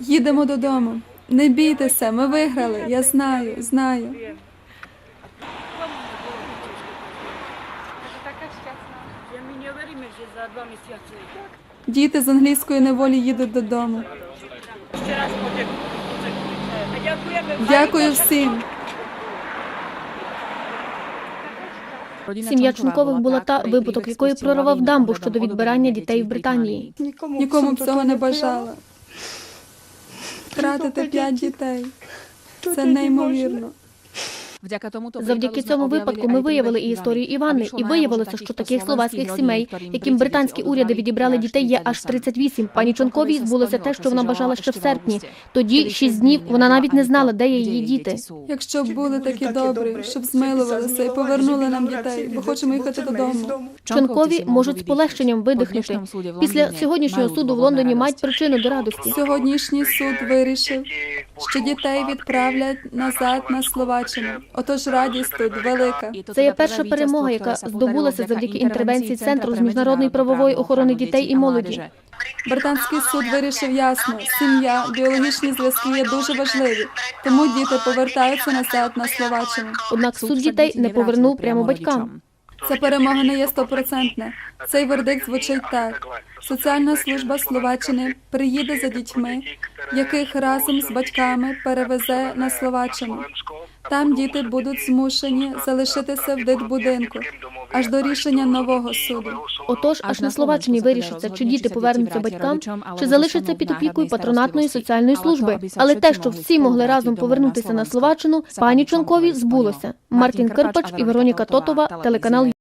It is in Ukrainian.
Їдемо додому. Не бійтеся, ми виграли. Я знаю, знаю. Діти з англійської неволі їдуть додому. Дякую всім. Сім'я Чункових була та випадок, якої прорвав дамбу щодо відбирання дітей в Британії. Нікому б цього не бажала. Втратити п'ять дітей. Це неймовірно. Завдяки цьому випадку ми виявили і історію Івани, і виявилося, що таких словацьких сімей, яким британські уряди відібрали дітей, є аж 38. Пані Чонковій збулося те, що вона бажала ще в серпні. Тоді шість днів вона навіть не знала, де є її діти. Якщо б були такі добрі, щоб змилувалися і повернули нам дітей, бо хочемо їхати додому. Чонкові можуть з полегшенням видихнути. Після сьогоднішнього суду в Лондоні мають причину до радості. Сьогоднішній суд вирішив, що дітей відправлять назад на Словаччину. Отож радість тут велика. Це є перша перемога, яка здобулася завдяки інтервенції центру з міжнародної правової охорони дітей і молоді. Британський суд вирішив ясно, сім'я, біологічні зв'язки є дуже важливі, тому діти повертаються назад на Словаччину. Однак суд дітей не повернув прямо батькам. Ця перемога не є стопроцентна. Цей вердикт звучить так: соціальна служба Словаччини приїде за дітьми, яких разом з батьками перевезе на Словаччину. Там діти будуть змушені залишитися в дитбудинку аж до рішення нового суду. Отож, аж на Словаччині вирішиться, чи діти повернуться батькам, чи залишаться під опікою патронатної соціальної служби. Але те, що всі могли разом повернутися на Словаччину, пані Чонкові збулося. Мартін Кирпач і Вероніка Тотова, телеканал